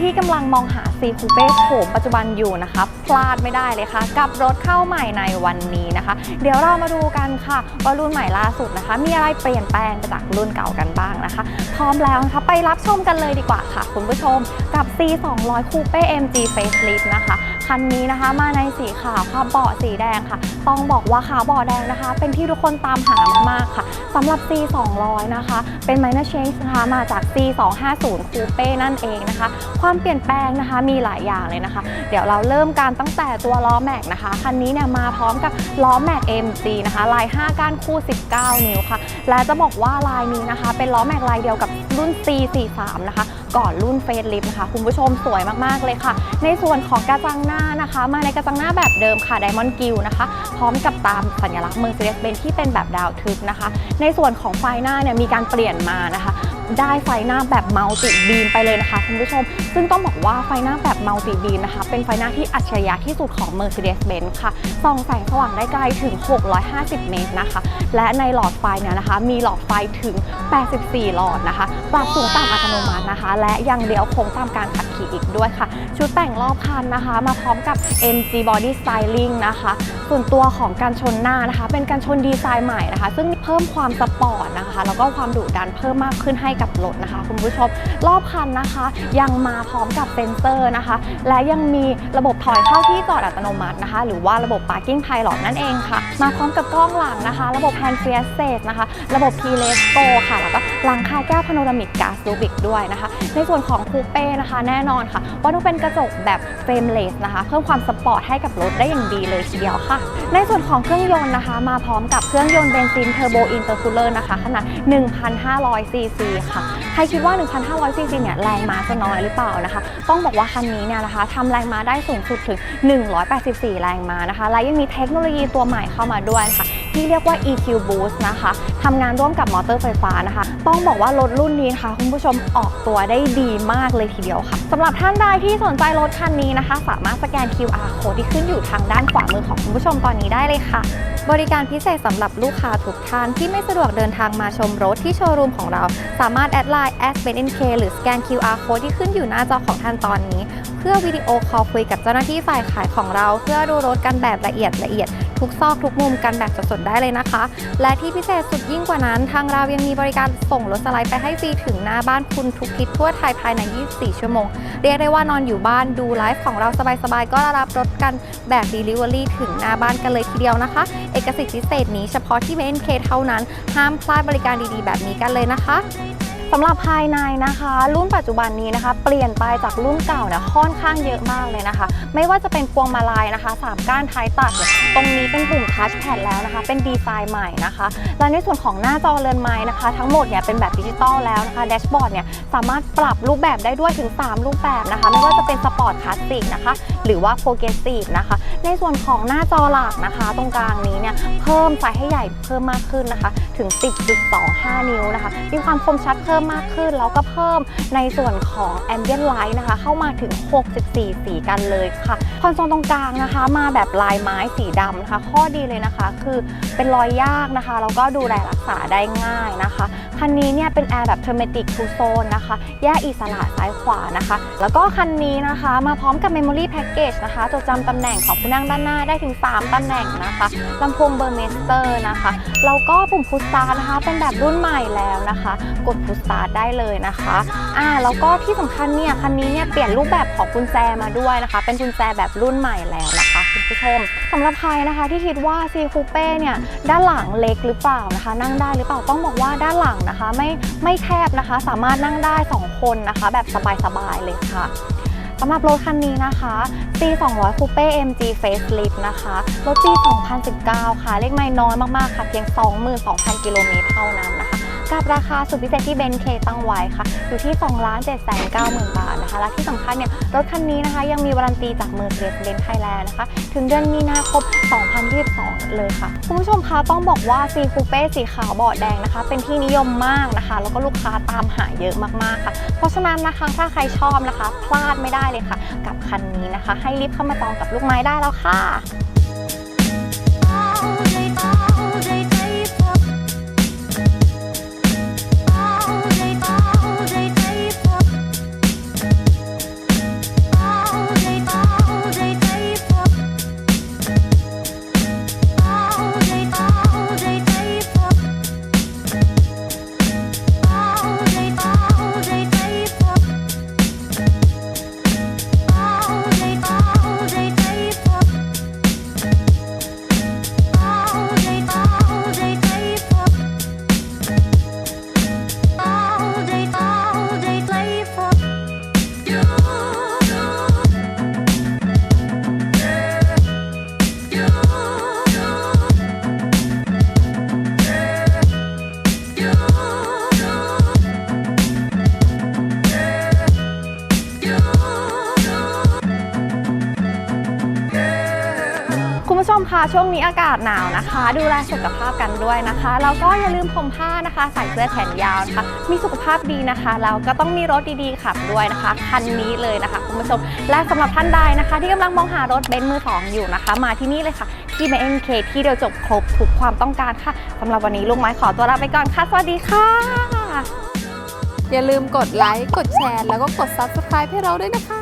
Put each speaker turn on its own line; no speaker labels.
ที่กำลังมองหา C Coupe โฉมปัจจุบันอยู่นะคะ พลาดไม่ได้เลยค่ะ กับรถเข้าใหม่ในวันนี้นะคะ เดี๋ยวเรามาดูกันค่ะว่ารุ่นใหม่ล่าสุดนะคะ มีอะไรเปลี่ยนแปลงไปจากรุ่นเก่ากันบ้างนะคะ พร้อมแล้วนะคะไปรับชมกันเลยดีกว่าค่ะ คุณผู้ชมกับ C 2 0 0 Coupe MG Facelift นะคะคันนี้นะคะมาในสีขาวค่ะเบาะสีแดงค่ะ ต้องบอกว่าขาวเบาะแดงนะคะ เป็นที่ทุกคนตามหามากๆค่ะสำหรับ C 200นะคะ เป็น minor change นะคะมาจาก C 250 Coupe นั่นเองนะคะ ความเปลี่ยนแปลงนะคะมีีหลายอย่างเลยนะคะ เดี๋ยวเราเริ่มการตั้งแต่ตัวล้อแม็กนะคะ คันนี้เนี่ยมาพร้อมกับล้อแม็ก MG นะคะลาย 5 ก้านคู่ 19 นิ้วค่ะ และจะบอกว่าลายนี้นะคะ เป็นล้อแม็กลายเดียวกับรุ่น C43 นะคะก่อนรุ่นเฟสลิฟนะคะ คุณผู้ชมสวยมาก ๆ เลยค่ะ ในส่วนของกระจังหน้านะคะ มาในกระจังหน้าแบบเดิมค่ะ Diamond g i l นะคะ พร้อมกับตามสัญลักษณ์ Mercedes-Benz ที่เป็นแบบดาวทึบนะคะ ในส่วนของไฟหน้าเนี่ยมีการเปลี่ยนมานะคะ ได้ไฟหน้าแบบมัลติบีมไปเลยนะคะคุณผู้ชม ซึ่งต้องบอกว่าไฟหน้าแบบมัลติบีมนะคะ เป็นไฟหน้าที่อัจฉริยะที่สุดของ Mercedes-Benz ค่ะ ส่องแสงสว่างได้ไกลถึง 650 เมตรนะคะ และในหลอดไฟเนี่ยนะคะ มีหลอดไฟถึง 84 หลอดนะคะ ปรับสูงต่ำอัตโนมัตินะคะ และยังเลี้ยวโค้งตามการขับขี่อีกด้วยค่ะ ชุดแต่งรอบคันนะคะ มาพร้อมกับ MG Body Styling นะคะ ส่วนตัวของการชนหน้านะคะ เป็นการชนดีไซน์ใหม่นะคะ ซึ่งเพิ่มความสปอร์ตนะคะ แล้วก็ความดุดันเพิ่มมากขึ้นให้กับรถนะคะ คุณผู้ชมรอบคันนะคะ ยังมาพร้อมกับเซ็นเซอร์นะคะ และยังมีระบบถอยเข้าที่จอดอัตโนมัตินะคะ หรือว่าระบบ Parking Pilot นั่นเองค่ะ มาพร้อมกับกล้องหลังนะคะ ระบบ Hand Free Access นะคะ ระบบ Keyless Go ค่ะแล้วก็ หลังคาแก้วพาโนรามิกกาซลูบิกด้วยนะคะ ในส่วนของคูเป้นะคะ แน่นอนค่ะว่าต้องเป็นกระจกแบบเฟรมเลสนะคะ เพิ่มความสปอร์ตให้กับรถได้อย่างดีเลยทีเดียวค่ะ ในส่วนของเครื่องยนต์นะคะ มาพร้อมกับเครื่องยนต์เบนซินเทอร์โบอินเตอร์คูลเลอร์นะคะ ขนาด 1,500 ซีซีค่ะ ใครคิดว่า 1,500 ซีซีเนี่ยแรงม้าจะน้อยหรือเปล่านะคะ ต้องบอกว่าคันนี้เนี่ยนะคะทำแรงม้าได้สูงสุดถึง 184 แรงม้านะคะ และยังมีเทคโนโลยีตัวใหม่เข้ามาด้วยค่ะ ที่เรียกว่า EQ Boost นะคะทำงานร่วมกับมอเตอร์ไฟฟ้านะคะ ต้องบอกว่ารถรุ่นนี้นะคะคุณผู้ชมออกตัวได้ดีมากเลยทีเดียวค่ะสำหรับท่านใดที่สนใจรถคันนี้นะคะ สามารถสแกน QR code ที่ขึ้นอยู่ทางด้านขวามือของคุณผู้ชมตอนนี้ได้เลยค่ะ บริการพิเศษสำหรับลูกค้าทุกท่านที่ไม่สะดวกเดินทางมาชมรถที่โชว์รูมของเรา สามารถแอดไลน์ s b e n k หรือสแกน QR code ที่ขึ้นอยู่หน้าจอของท่านตอนนี้ เพื่อวิดีโอคอลคุยกับเจ้าหน้าที่ฝ่ายขายของเรา เพื่อดูรถกันแบบละเอียดละเอียด ทุกซอกทุกมุมกันแบบสดๆได้เลยนะคะ และที่พิเศษสุดยิ่งกว่านั้นทางเรายังมีบริการส่งรถสไลด์ไปให้ฟรีถึงหน้าบ้านคุณทุกทิศทั่วไทยภายใน 24 ชั่วโมง เรียกได้ว่านอนอยู่บ้านดูไลฟ์ของเราสบายๆ ก็รับรถกันแบบ Delivery ถึงหน้าบ้านกันเลยทีเดียวนะคะ เอกสิทธิ์พิเศษนี้เฉพาะที่ BNK เท่านั้น ห้ามพลาดบริการดีๆ แบบนี้กันเลยนะคะ สำหรับภายในนะคะ รุ่นปัจจุบันนี้นะคะ เปลี่ยนไปจากรุ่นเก่าเนี่ยค่อนข้างเยอะมากเลยนะคะ ไม่ว่าจะเป็นพวงมาลัยนะคะสามก้านท้ายตัดเนี่ยตรงนี้เป็นปุ่มทัชแพดแล้วนะคะ เป็นดีไซน์ใหม่นะคะ และในส่วนของหน้าจอเรือนไม้นะคะ ทั้งหมดเนี่ยเป็นแบบดิจิตอลแล้วนะคะแดชบอร์ดเนี่ยสามารถปรับรูปแบบได้ด้วยถึง 3 รูปแบบนะคะ ไม่ว่าจะเป็นสปอร์ตคลาสสิกนะคะ หรือว่าโปรเกรสซีฟนะคะ ในส่วนของหน้าจอหลักนะคะ ตรงกลางนี้เนี่ยเพิ่มไฟให้ใหญ่เพิ่มมากขึ้นนะคะ ถึง 10.25 นิ้วนะคะ มีความคมชัดเพิ่มมากขึ้น แล้วก็เพิ่มในส่วนของ Ambient Light นะคะ เข้ามาถึง 64 สีกันเลยค่ะ คอนโซลตรงกลางนะคะ มาแบบลายไม้สีดำนะคะ ข้อดีเลยนะคะ คือเป็นรอยยากนะคะ แล้วก็ดูแลรักษาได้ง่ายนะคะคันนี้เนี่ยเป็นแอร์แบบ Hermetic Two Zone นะคะ แยกอิสระซ้ายขวานะคะ แล้วก็คันนี้นะคะมาพร้อมกับ Memory Package นะคะ จดจำตำแหน่งของผู้นั่งด้านหน้าได้ถึง 3 ตำแหน่งนะคะลำโพงเบอร์เมสเตอร์นะคะ แล้วก็ปุ่มพุชสตาร์นะคะ เป็นแบบรุ่นใหม่แล้วนะคะ กดพุชสตาร์ได้เลยนะคะอ่าแล้วก็ที่สำคัญเนี่ยคันนี้เนี่ยเปลี่ยนรูปแบบของกุญแจมาด้วยนะคะ เป็นกุญแจแบบรุ่นใหม่แล้วนะคะคุณผู้ชมสำหรับใครนะคะที่คิดว่า C Coupe เนี่ยด้านหลังเล็กหรือเปล่านะคะ นั่งได้หรือเปล่าต้องบอกว่าด้านหลังนะคะ ไม่ไม่แคบนะคะ สามารถนั่งได้ 2 คนนะคะ แบบสบายๆเลยค่ะสำหรับรถคันนี้นะคะ C 200 Coupe MG Facelift นะคะ รถปี 2019 ค่ะ เลขไม่น้อยมากๆ ค่ะ เพียง 22,000 กิโลเมตรเท่านั้นนะคะ กับราคาสุดพิเศษที่เบนเคตั้งไว้ค่ะ อยู่ที่ 2 7 9 0 0 0 0 บาทนะคะ และที่สำคัญเนี่ย รถคันนี้นะคะยังมีวารันตีจาก Mercedes-Benz Thailand นะคะ ถึงเดือนมีนาคม 2022 เลยค่ะ คุณผู้ชมคะต้องบอกว่า C Coupe สีขาวบาะแดงนะคะ เป็นที่นิยมมากนะคะ แล้วก็ลูกค้าตามหาเยอะมากๆค่ะ เพราะฉะนั้นนะคะถ้าใครชอบนะคะ พลาดไม่ได้เลยค่ะ กับคันนี้นะคะ ให้รีบเข้ามาจองกับลูกไม้ได้แล้วค่ะ่ะช่วงนี้อากาศหนาวนะคะ ดูแลสุขภาพกันด้วยนะคะแล้วก็อย่าลืมผมผ้านะคะใส่เสื้อแขนยาวนะคะ มีสุขภาพดีนะคะแล้วก็ต้องมีรถดีๆขับด้วยนะคะ คันนี้เลยนะคะคุณผู้ชมและสำหรับท่านใดนะคะ ที่กำลังมองหารถเบนซ์มือสองอยู่นะคะ มาที่นี่เลยค่ะที่เอ็มเคที่เดียวจบครบทุกความต้องการค่ะสำหรับวันนี้ลุงไม้ขอตัวลาไปก่อนค่ะสวัสดีค่ะ
อย่าลืมกดไลค์กดแชร์แล้วก็กด Subscribe ให้เราด้วยนะคะ